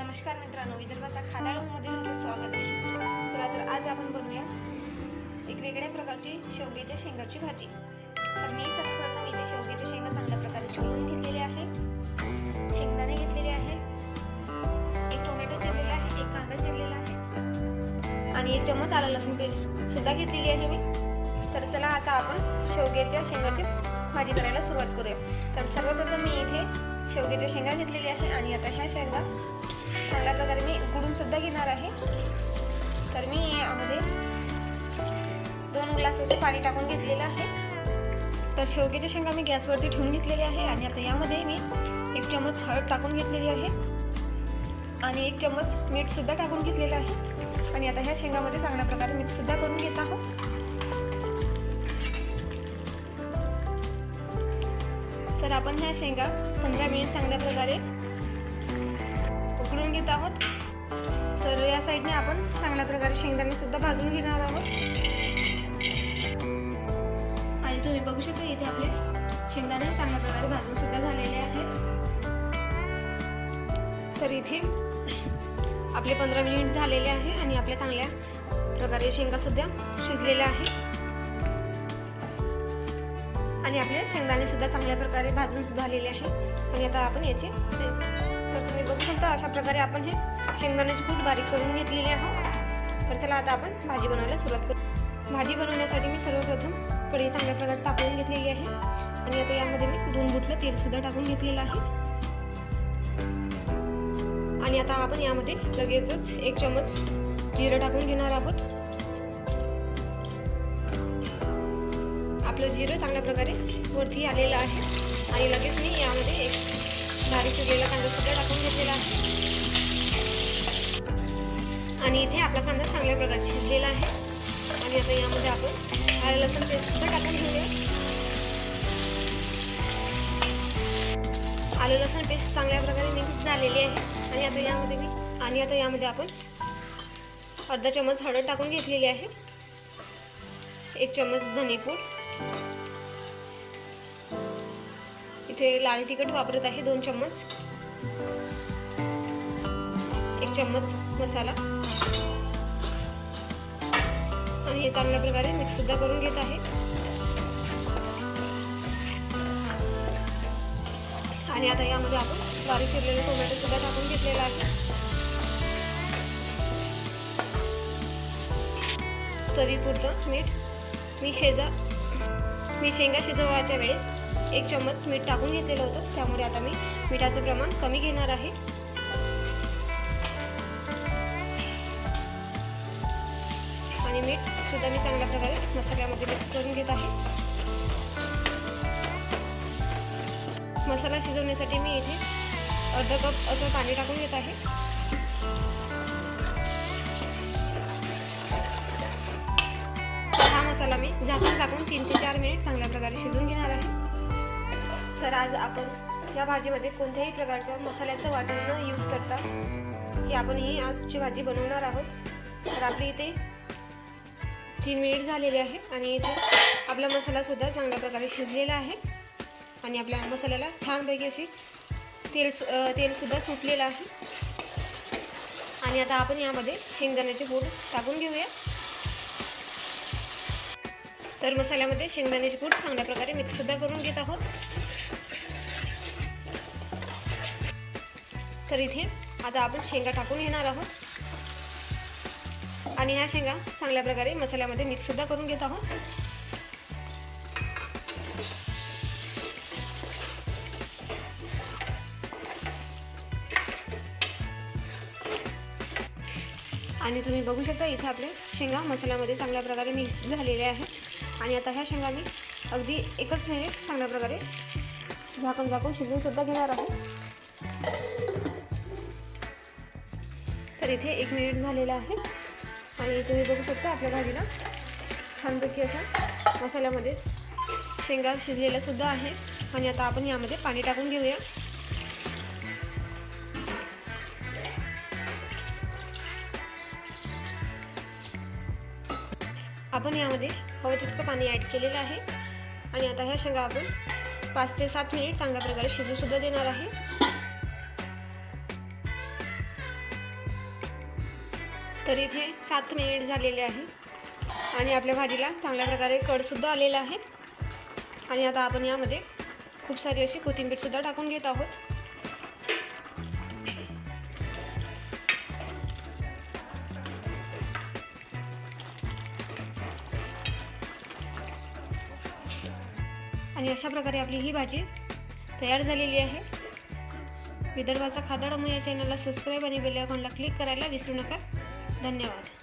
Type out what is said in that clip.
नमस्कार मित्रांनो विदर्भाचा खादाळूमध्ये तुमचं स्वागत आहे. चला तर आज आपण बनवूया एक वेगळ्या प्रकारची शेवग्याच्या शेंगाची भाजी. तर मी सर्वप्रथम इथे शेवग्याच्या शेंगा चांगल्या प्रकारे शिवून घेतलेले आहे. शेंगदाणे घेतलेले आहे. एक टोमॅटो चिरलेला आहे एक कांदा चिरलेला आहे. आणि एक चम्मच आलं लसूण पेस्ट सुद्धा घेतलेली आहे मी. तर चला आता आपण शेवग्याच्या शेंगाची भाजी करायला सुरुवात करूया. तर सर्वप्रथम मी इथे शेवग्याच्या शेंगा घेतलेल्या आहे आणि आता ह्या शेंगा चांगल्या प्रकारे मी उकडून सुद्धा घेणार आहे. तर मी यामध्ये दोन ग्लासाचं पाणी टाकून घेतलेलं आहे. तर शेवग्याच्या शेंगा मी गॅसवरती ठेवून घेतलेल्या आहे आणि आता यामध्ये मी एक चम्मच हळद टाकून घेतलेली आहे. आणि एक चम्मच मीठ सुद्धा टाकून घेतलेलं आहे. आणि आता ह्या शेंगामध्ये चांगल्या प्रकारे मीठसुद्धा सुद्धा करून घेत आहोत. तर आपण ह्या शेंगा पंधरा मिनिट चांगल्या प्रकारे घेत आहोत. तर या साईडने आपण चांगल्या प्रकारे शेंगदाणे सुद्धा भाजून घेणार आहोत. आणि तुम्ही बघू शकता इथे आपले शेंगदाणे चांगल्या प्रकारे भाजून सुद्धा झालेले आहेत. तर इथे आपले पंधरा मिनिट झालेले आहे आणि आपल्या चांगल्या प्रकारे शेंगा सुद्धा शिजलेल्या आहे आणि आपले शेंगदाणे सुद्धा चांगल्या प्रकारे भाजून सुद्धा आलेले आहे आणि आता आपण याचे तर तुम्ही बघू शकता अशा प्रकारे आपण हे शेंगदाण्याची कूट बारीक करून घेतलेली आहोत तर चला आता आपण भाजी बनवायला सुरुवात करू. भाजी बनवण्यासाठी मी सर्वप्रथम कढी चांगल्या प्रकारे तापवून घेतलेली आहे. आणि आता यामध्ये मी दोन बुटलं तेल सुद्धा टाकून घेतलेलं आहे. आणि आता आपण यामध्ये लगेचच एक चमच जिरं टाकून घेणार आहोत. आपलं जिरं चांगल्या प्रकारे वरती आलेलं आहे. आणि लगेच मी यामध्ये एक बारीक शिजलेला कांदा सुद्धा टाकून घेतलेला आहे. आणि इथे आपला कांदा चांगल्या प्रकारे शिजलेला आहे. आणि आता यामध्ये आपण आलं लसूण पेस्ट सुद्धा टाकून घेऊया. आलं लसूण पेस्ट चांगल्या प्रकारे मिक्स झालेली आहे. आणि आता यामध्ये मी आणि आता यामध्ये आपण अर्धा चमच हळद टाकून घेतलेली आहे. एक चमच धनेपूड. इथे लाल तिखट वापरत आहे दोन चम्मच. एक चम्मच मसाला. आणि हे चांगल्या प्रकारे मिक्स सुद्धा करून घेत आहे. आणि आता यामध्ये आपण बारीक चिरलेले टोमॅटो सुद्धा टाकून घेतलेला आहे. चवीपुरतं मीठ. मी शेजा मी शेंगा शिजवायच्या वेळेस एक चम्मच मीठ टाकून घेतलेलं होतं. त्यामुळे आता मी मिठाचं प्रमाण कमी घेणार आहे. आणि मीठ सुद्धा मी चांगल्या प्रकारे मसाल्यामध्ये मिक्स करून घेत आहे. मसाला शिजवण्यासाठी मी इथे अर्धा कप असं पाणी टाकून घेत आहे. हा मसाला मी झाकून टाकून तीन ते चार मिनिट चांगल्या प्रकारे शिजवून घेणार आहे. तर आज आपण या भाजीमध्ये कोणत्याही प्रकारचं मसाल्याचं वाटण न यूज करता ही आपण ही आजची भाजी बनवणार आहोत. तर आपली इथे तीन मिनिट झालेले आहे आणि इथे आपला मसालासुद्धा चांगल्या प्रकारे शिजलेला आहे. आणि आपल्या मसाल्याला छानपैकी अशी तेल तेलसुद्धा सुटलेलं आहे. आणि आता आपण यामध्ये शेंगदाण्याचे पूड टाकून घेऊया. तर मसाल्यामध्ये शेंगदाण्याचे पूड चांगल्या प्रकारे मिक्ससुद्धा करून घेत आहोत. तर इथे आता आपण शेंगा टाकून घेणार आहोत. आणि ह्या शेंगा चांगल्या प्रकारे मसाल्यामध्ये मिक्ससुद्धा करून घेत आहोत. आणि तुम्ही बघू शकता इथे आपले शेंगा मसाल्यामध्ये चांगल्या प्रकारे मिक्स झालेले आहे आणि आता ह्या शेंगा मी अगदी एकच मिनिट चांगल्या प्रकारे झाकून झाकून शिजवूनसुद्धा घेणार आहे तर इथे एक मिनिट झालेला आहे. आणि तुम्ही बघू शकता आपल्या भाजीला छानपैकी असा मसाल्यामध्ये शेंगा शिजलेल्यासुद्धा आहे. आणि आता आपण यामध्ये पाणी टाकून घेऊया. आपण यामध्ये हवं तितकं पाणी ॲड केलेलं आहे. आणि आता ह्या शेंगा आपण पाच ते सात मिनिट चांगल्या प्रकारे शिजू सुद्धा देणार आहे. तर इथे सात मिनिट झालेले आहे. आणि आपल्या भाजीला चांगल्या प्रकारे कडसुद्धा आलेला आहे. आणि आता आपण यामध्ये खूप सारी अशी कोथिंबीरसुद्धा टाकून घेत आहोत. आणि अशा प्रकारे आपली ही भाजी तयार झालेली आहे. विदर्भाचा खादाडमू या चॅनलला सबस्क्राईब आणि बेल आयकॉनला क्लिक करायला विसरू नका. धन्यवाद.